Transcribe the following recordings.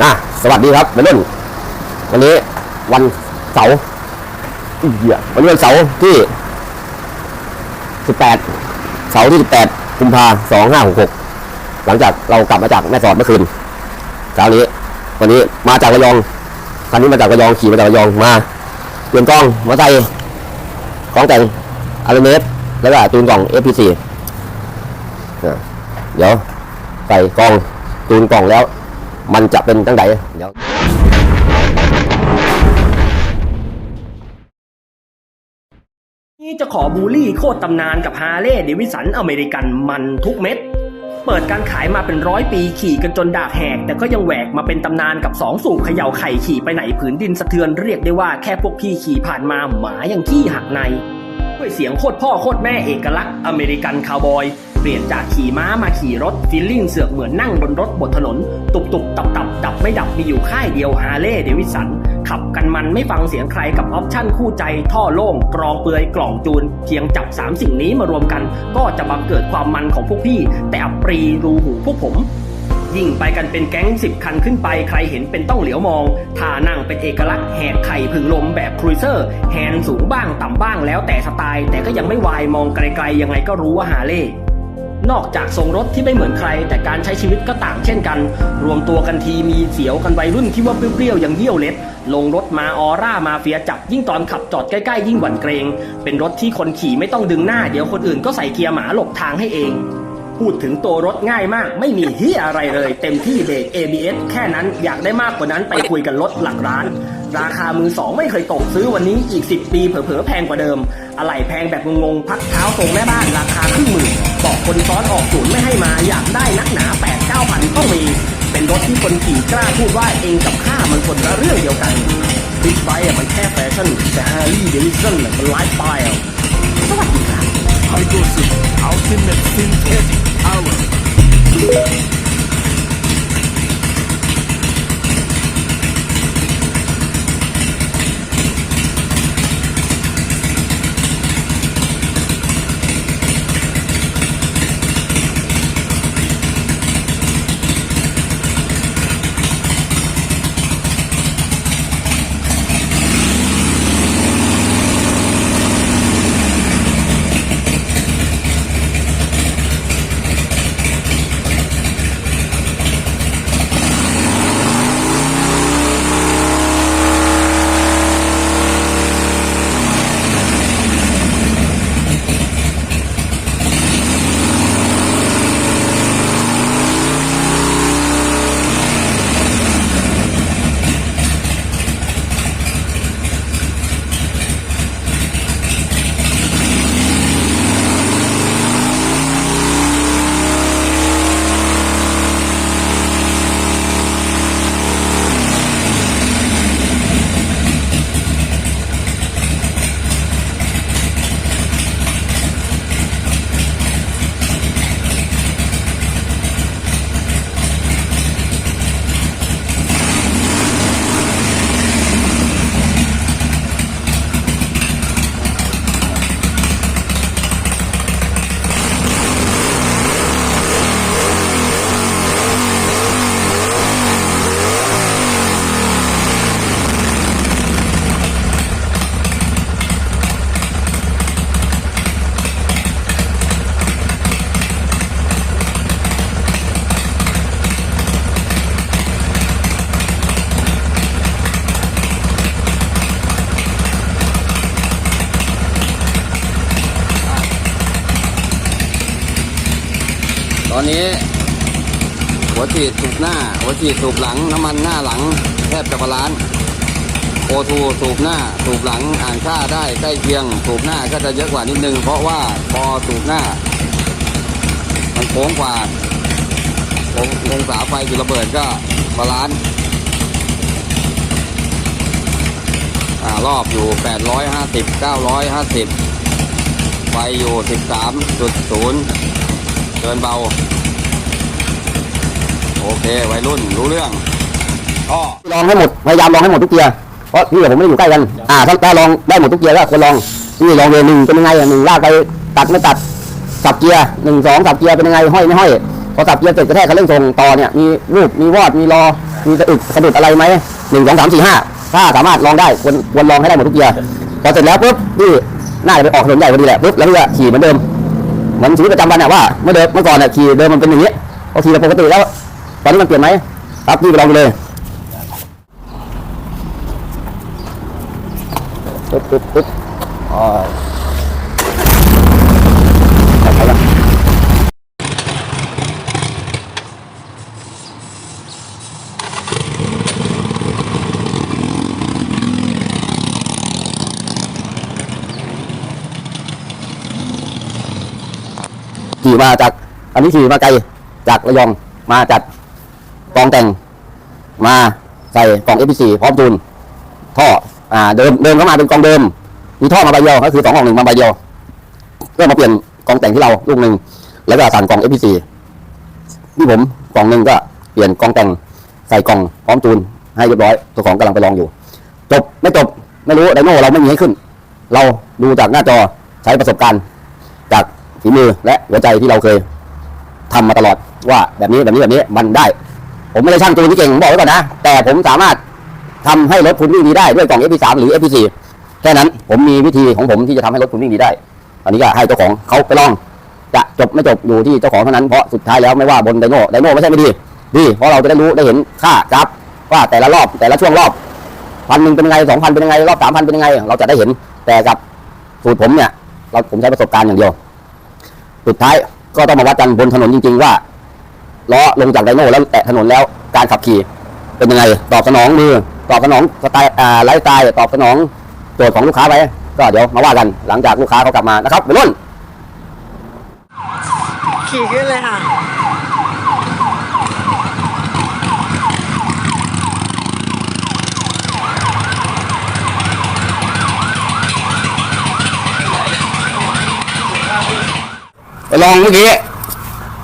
นะสวัสดีครับวัยรุ่นวันนี้วันเสาร์อีเหี้ยวันนี้วันเสาร์ที่18เสาร์ที่18กุมภาสองห้าหกหกหลังจากเรากลับมาจากแม่สอดเมื่อคืนเช้านี้ วันนี้มาจากระยองคันนี้มาจากระยองขี่มาจากระยองมาเปลี่ยนกล้องมาใส่กล้องแต่งอาร์เมสแล้วก็ตูนกล่อง FPC อะเดี๋ยวใส่กล้องตูนกล่องแล้ว มันจะเป็นตั้งไหนเดี๋ยวนี่จะขอบูลลี่โคตรตำนานกับฮาร์เลย์เดวิสันอเมริกันมันทุกเม็ด เปิดการขายมาเป็นร้อยปีขี่กันจนดากแหก แต่ก็ยังแหวกมาเป็นตำนานกับสองสูบเขย่าไข่ขี่ไปไหนผืนดินสะเทือนเรียกได้ว่าแค่พวกพี่ขี่ผ่านมาหมายังขี้หักใน ด้วยเสียงโคตรพ่อโคตรแม่เอกลักษณ์อเมริกันคาวบอย เปลี่ยนจากขี่ม้ามาขี่รถฟีลลิ่งเสือกเหมือนนั่งบนรถบนถนน ตุบตุบตับตับดับไม่ดับมีอยู่ค่ายเดียวฮาร์เลย์เดวิสัน ขับกันมันไม่ฟังเสียงใครกับออปชั่นคู่ใจ ท่อโล่ง กรองเปลือยกล่องจูน เพียงจับ 3 สิ่งนี้มารวมกัน ก็จะบังเกิดความมันของพวกพี่ แต่อัปรีรูหูพวกผมยิ่งไปกันเป็นแก๊งสิบคันขึ้นไปใครเห็นเป็นต้องเหลียวมองท่านั่งเป็นเอกลักษณ์แหกไข่พึงลมแบบครูเซอร์ แฮนสูงบ้างต่ำบ้างแล้วแต่สไตล์ แต่ก็ยังไม่วายมองไกลๆยังไงก็รู้ว่าฮาเล่ นอกจากทรงรถที่ไม่เหมือนใคร แต่การใช้ชีวิตก็ต่างเช่นกัน รวมตัวกันทีมีเสียวกันวัยรุ่นที่ว่าเปรี้ยวๆอย่างเยี่ยวเล็ด ลงรถมาออร่ามาเฟียจับ ยิ่งตอนขับจอดใกล้ๆ ยิ่งหวั่นเกรง เป็นรถที่คนขี่ไม่ต้องดึงหน้า เดี๋ยวคนอื่นก็ใส่เกียร์หมาหลบทางให้เอง พูดถึงตัวรถง่ายมาก ไม่มีเฮียอะไรเลย เต็มที่เบรก ABS แค่นั้นอยากได้มากกว่านั้นไปคุยกันรถหลักร้าน ราคามือสองไม่เคยตกซื้อวันนี้อีก 10 ปีเผลอๆแพงกว่าเดิม อะไหล่แพงแบบงงๆ พักเท้าตรงแม่บ้านราคาครึ่งหมื่นบอกคนซ้อนออกศูนย์ไม่ให้มาอยากได้นักหนา8 9พันก็มี เป็นรถที่คนขี่กล้าพูดว่าเองกับข้ามันคนละเรื่องเดียวกันบิ๊กไบค์มันแค่แฟชั่นแต่ฮาร์ลีเดวิสันมันไลฟ์สไตล์สวัสดีครับ Hydrosis Ultimate Synthetic Power ตอ ตอนนี้หัวฉีดสูบหน้า หัวฉีดสูบหลัง น้ำมันหน้าหลัง แทบจะบาลานซ์โอทูสูบหน้า สูบหลังอ่านค่าได้ใกล้เคียง สูบหน้าก็จะเยอะกว่านิดนึง เพราะว่าพอสูบหน้า มันโค้งกว่าององศาไฟจุดระเบิดก็บาลานซ์อ่ารอบอยู่ 850 950 ไฟอยู่ 13.0 เดินเบา โอเควัยรุ่นรู้เรื่องก็ลองให้หมดพยายามลองให้หมดทุกเกียร์เพราะพี่กับผมไม่ได้อยู่ใกล้กันอ่าถ้าถ้ลองได้หมดทุกเกียร์ก็ควรลองนี่ลองเลยหนึ่งเป็นยังไงหนึ่งลากไปตัดไม่ตัดสับเกียร์หนึ่งสองสับเกียร์เป็นยังไงห้อยไม่ห้อยพอสับเกียร์เสร็จกระแทกเร่งส่งต่อเนี่ยมีรูปมีวอดมีรอมีสะอึกสะดุดอะไรไหมหนึ่งสองสามสี่ห้าถ้าสามารถลองได้ควรควรลองให้ได้หมดทุกเกียร์พอเสร็จแล้วปุ๊บพี่น่าจะไปออกถนนใหญ่พอดีแหละปุ๊บแล้วพี่ก็ขี่เหมือนเดิม มือนชีวิตประจำวันเนี่ยว่าเมื่อเดิมเมื่อก่อนเนี่ยขี่เดิมมันเป็นอย่างนี้พอขี่ปกติแล้ว ตอนนี้มันเปลี่ยนไหมครับพี่ไปลองดูเลยปึ๊บปึ๊บปึ๊บอ๋อเอาไปละ ขี่มาจาก อันนี้ขี่มาไกลจากระยองมาจากกองแต่งมาใส่กล่อง FPC พร้อมจูนท่ออ่าเดิมเดิมเข้ามาเป็นกองเดิม มีท่อมาใบเดียวก็คือสองกล่องหนึ่งมาใบเดียวก็มาเปลี่ยนกองแต่งที่เราลูกหนึ่งแล้วก็สั่งกล่อง FPC ที่ผมกล่องหนึ่งก็เปลี่ยนกองแต่งใส่กล่องพร้อมจูนให้เรียบร้อยตัวของกำลังไปลองอยู่ จบไม่จบไม่รู้ไดโน่เราไม่มีให้ขึ้น เราดูจากหน้าจอใช้ประสบการณ์ ฝีมือและหัวใจที่เราเคยทำมาตลอดว่าแบบนี้แบบนี้แบบนี้มันได้ ผมไม่ได้ช่างจูนที่เก่งผมบอกไว้ก่อนนะ แต่ผมสามารถทำให้รถคุณวิ่งดีได้ด้วยกล่อง FP3 หรือ FP4 แค่นั้นผมมีวิธีของผมที่จะทำให้รถคุณวิ่งดีได้อันนี้ก็ให้เจ้าของเขาไปลอง จะจบไม่จบอยู่ที่เจ้าของเท่านั้นเพราะสุดท้ายแล้วไม่ว่าบนไดโน่ไดโน่ไม่ใช่ไม่ดีดีเพราะเราจะได้รู้ได้เห็นค่าจับว่าแต่ละรอบแต่ละช่วงรอบพันหนึ่งเป็นยังไงสองพันเป็นยังไงรอบสามพันเป็นยังไง เราจะได้เห็นแต่กับสูตรผมเนี่ยเราผมใช้ประสบการณ์อย่างเดียว สุดท้ายก็ต้องมาวัดกันบนถนนจริง ๆ ว่าล้อลงจากไดโน่แล้วแตะถนนแล้วการขับขี่ เป็นยังไง ตอบสนองมือตอบสนองสไตล์ไลฟ์สไตล์ตอบสนองโจทย์ของลูกค้าไปก็เดี๋ยวมาว่ากันหลังจากลูกค้าเขากลับมานะครับไปรุ่นขี่ขึ้นเลยค่ะ ไปลองเมื่อกี้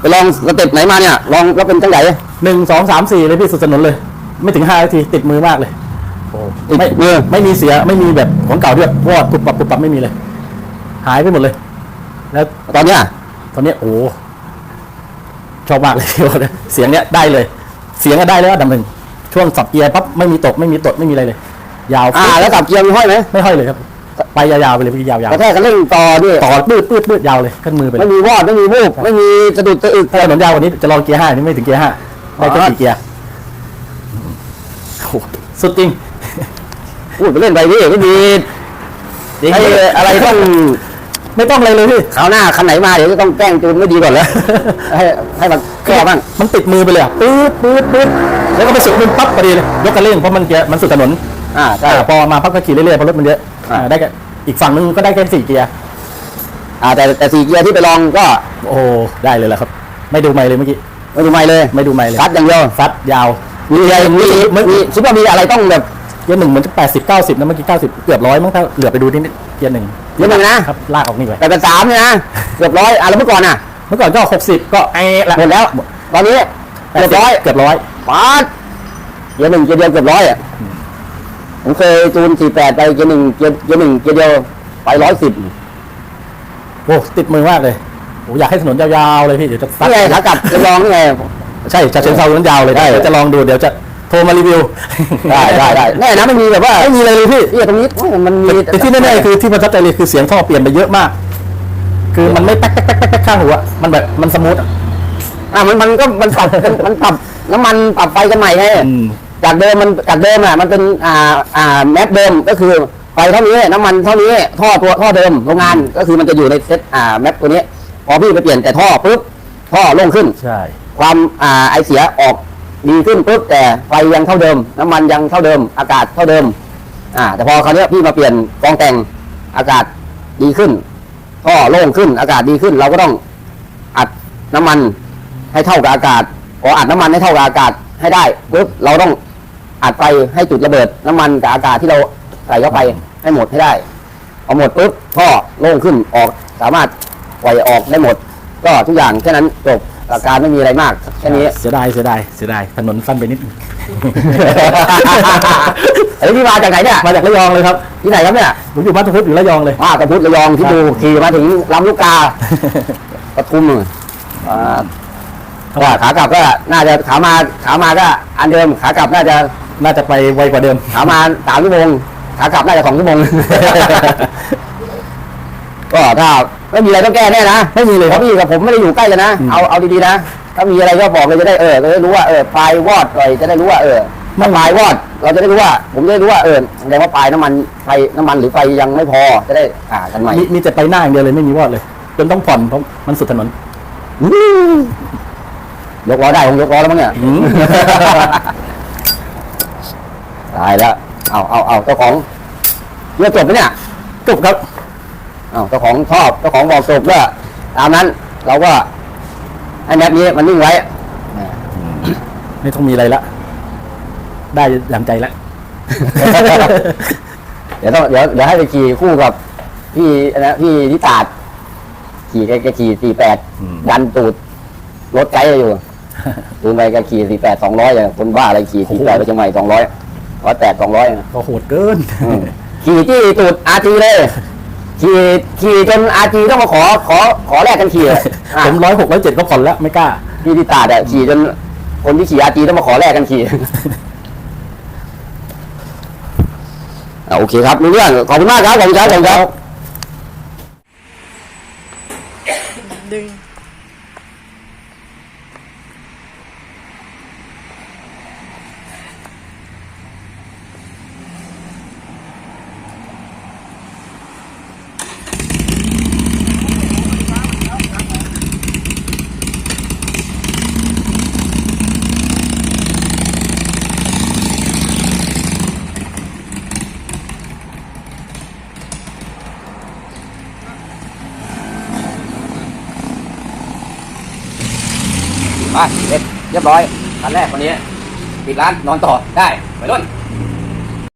ไปลองสเต็ปไหนมาเนี่ย ลองแล้วเป็นจังไหนหนึ่งสองสามสี่เลยพี่สุดถนนเลย ไม่ถึงห้านาทีติดมือมากเลยติดไม่มือไม่มีเสียไม่มีแบบของเก่าด้วยวอดปุบปับปุบปับไม่มีเลย หายไปหมดเลย แล้วตอนเนี้ยตอนเนี้ยโอ้ชอบมากเลยเสียงเนี้ยได้เลย เสียงก็ได้แล้วอันดับหนึ่งช่วงสับเกียร์ปั๊บไม่มีตกไม่มีตดไม่มีอะไรเลย ยาวอ่าแล้วกับเกียร์มีห้อยไหมไม่ห้อยเลยครับ ไปยาวๆไปเลยพี่ยาวกระแทกกันเร่งต่อด้วยๆต่อปืดปืดปืดยาวเลยขึ้นมือไปเลไม่ยมีวอดไม่มีวูบไม่มีสะดุดสะอึก ถ้าถนนยาวกว่านี้จะลองเกียร์ห้านี่ไม่ถึงเกียร์ห้าได้แค่อ๋อ สี่เกียร์โอ้โหสุดจริงพูดไปเล่นไปนี่ไม่มีไอ้อะไรต้องไม่ต้องอะไรเลยพี่ คราวหน้าคันไหนมาเดี๋ยวจะต้องแกล้งจูนไม่ดีก่อนแล้ว ให้ให้มันแก้บ้าง มันติดมือไปเลยอะปื๊ดปื๊ดปื๊ดแล้วก็ไปสุดมันปั๊บพอดีเลยยกกระเร่งเพราะมันเกียร์มันสุดถนนอ่าใช่อ่าพอมาพักก็ขี่เรื่อยๆเพราะรถมันเยอะ อ่าอ่า ได้แค่อีกฝั่งนึงก็ได้แค่สี่เกียร์อ่าแต่แต่สี่เกียร์ที่ไปลองก็ โอ้ได้เลยแหละครับ ไม่ดูไม่เลยเมื่อกี้ไม่ดูไม่เลย ไม่ดูไม่เลยซัดอย่างเดียวซัดยาวมีอะไรมีมีมีคิดว่ามีอะไรต้องแบบเกียร์หนึ่งเหมือนจะแปดสิบเก้าสิบนะเมื่อกี้เก้าสิบเกือบร้อยมั้งถ้าเหลือไปดูนิดๆเกียร์หนึ่งเกียร์หนึ่งนะครับลากออกนี่ไปแต่เป็นสามเนี่ยนะเกือบร้อยอะแล้วเมื่อก่อนอะ เมื่อก่อนก็หกสิบก็ไอ้ละหมดแล้ว ตอนนี้เกือบร้อยเกือบร้อยปาดเกียร์หนึ่งเกียร์เดียวเกือบร้อยอะ ผมเคยจูนสี่แปดไปเกียร์หนึ่งเกียร์เกียร์หนึ่งเกียร์เดียวไปร้อยสิบโอ้ติดมือมากเลยโอ้อยากให้ถนนยาวๆเลยพี่เดี๋ยวจะซัดนี่ไงขากลับจะลองนี่ไง ใช่จะเชิญเซาล้นยาวเลยได้ เดี๋ยวจะลองดูเดี๋ยวจะโทรมารีวิวได้ได้ได้แน่นะไม่มีแบบว่าไม่มีอะไรเลยพี่เนี่ยตรงนี้โอ้ยมันมีแต่ที่แน่ๆคือที่ประทับใจเลยคือเสียงท่อเปลี่ยนไปเยอะมาก คือมันไม่แป๊กแป๊กแป๊กแป๊กแป๊กข้างหัวมันแบบมันสมูทอะ อะมันมันก็มันปรับมันมันปรับน้ำมันปรับไฟกันใหม่ไงอืม จากเดิมมันจากเดิมอะมันเป็นอ่าอ่าแมปเดิมก็คือไฟเท่านี้น้ำมันเท่านี้ท่อตัวท่อเดิมโรงงานก็คือมันจะอยู่ในเซตอ่าแมปตัวนี้ พอพี่ไปเปลี่ยนแต่ท่อปุ๊บท่อโล่งขึ้น ใช่ ความอ่าไอเสียออกดีขึ้นปุ๊บแต่ไฟยังเท่าเดิม น้ำมันยังเท่าเดิม อากาศเท่าเดิม อ่า แต่พอคราวเนี้ยพี่มาเปลี่ยนกองแต่งอากาศดีขึ้นท่อโล่งขึ้น อากาศดีขึ้น เราก็ต้องอัดน้ำมันให้เท่ากับอากาศพออัดน้ำมันให้เท่ากับอากาศ ให้ได้ปุ๊บเราต้องอัดไปให้จุดระเบิดน้ำมันกับอากาศที่เราใส่เข้าไปให้หมดให้ได้เอาหมดปุ๊บท่อโล่งขึ้นออกสามารถปล่อยออกได้หมด ก็ทุกอย่างแค่นั้นจบหลักการไม่มีอะไรมากแค่นี้เสียดายเสียดายเสียดายถนนสั้นไปนิดนึง เฮ้ยพี่มาจากไหนเนี่ยมาจากระยองเลยครับที่ไหนครับเนี่ยผมอยู่บ้านทุพุทธอยู่ระยองเลย มากระพุทธระยองที่ดูขี่มาถึงลำลูกกาปทุมอ่า ก็ขากลับก็น่าจะขามาขามาก็อันเดิมขากลับน่าจะน่าจะไปไวกว่าเดิม ขามาสามชั่วโมงขากลับน่าจะสองชั่วโมง ก็ถ้าไม่มีอะไรต้องแก้แน่นะไม่มีเลยเพครับราะพี่กับผมไม่ได้อยู่ใกล้กันนะอืมเอาเอาดีๆนะถ้ามีอะไรก็บอกเลยจะได้เออจะได้รู้ว่าเออปลายวอดหน่อยจะได้รู้ว่าเออมันปลายวอด เราจะได้รู้ว่า ผมจะได้รู้ว่าเออแสดงว่าปลายน้ำมันไฟน้ำมันหรือไฟยังไม่พอจะได้อ่ากันใหม่มีมีแต่ไปหน้าอย่างเดียวเลยไม่มีวอดเลยจนต้องผ่อนเพราะมันสุดถนนอื้อ ยกล้อได้ผมยกล้อแล้วมั้งเนี่ยอืมตายแล้ว เอาเอาเอาเจ้าของเรื่องจบไหมเนี่ยจบครับเอาเจ้าของชอบเจ้าของบอกจบก็ตามนั้น เราก็ให้แมปนี้มันนิ่งไว้ไม่ต้องมีอะไรละ ได้อย่างใจละเดี๋ยวต้องเดี๋ยวเดี๋ยวให้ไปขี่คู่กับ พี่นะพี่นิตาดขี่แกแกขี่สี่แปดอืมดันตูดรถไกด์อยู่ ดูไปแกขี่สี่แปดสองร้อยอย่างคนบ้าอะไรขี่สี่แปดไปเชียงใหม่สองร้อยร้อยแปดสองร้อยนะก็โหดเกินอืมขี่ที่ตูดอาจีเลยขี่ขี่จนอาจีต้องมาขอขอขอแลกกันขี่เลยอะผมร้อยหกร้อยเจ็ดก็ผ่อนแล้วไม่กล้าพี่นิตาดอะขี่จนคนที่ขี่อาจีต้องมาขอแลกกันขี่อะโอเคครับรู้เรื่องขอบคุณมากครับขอบคุณครับขอบคุณครับดึง ไปเสร็จเรียบร้อยคันแรกวันนี้ปิดร้านนอนต่อได้ไปรุ่น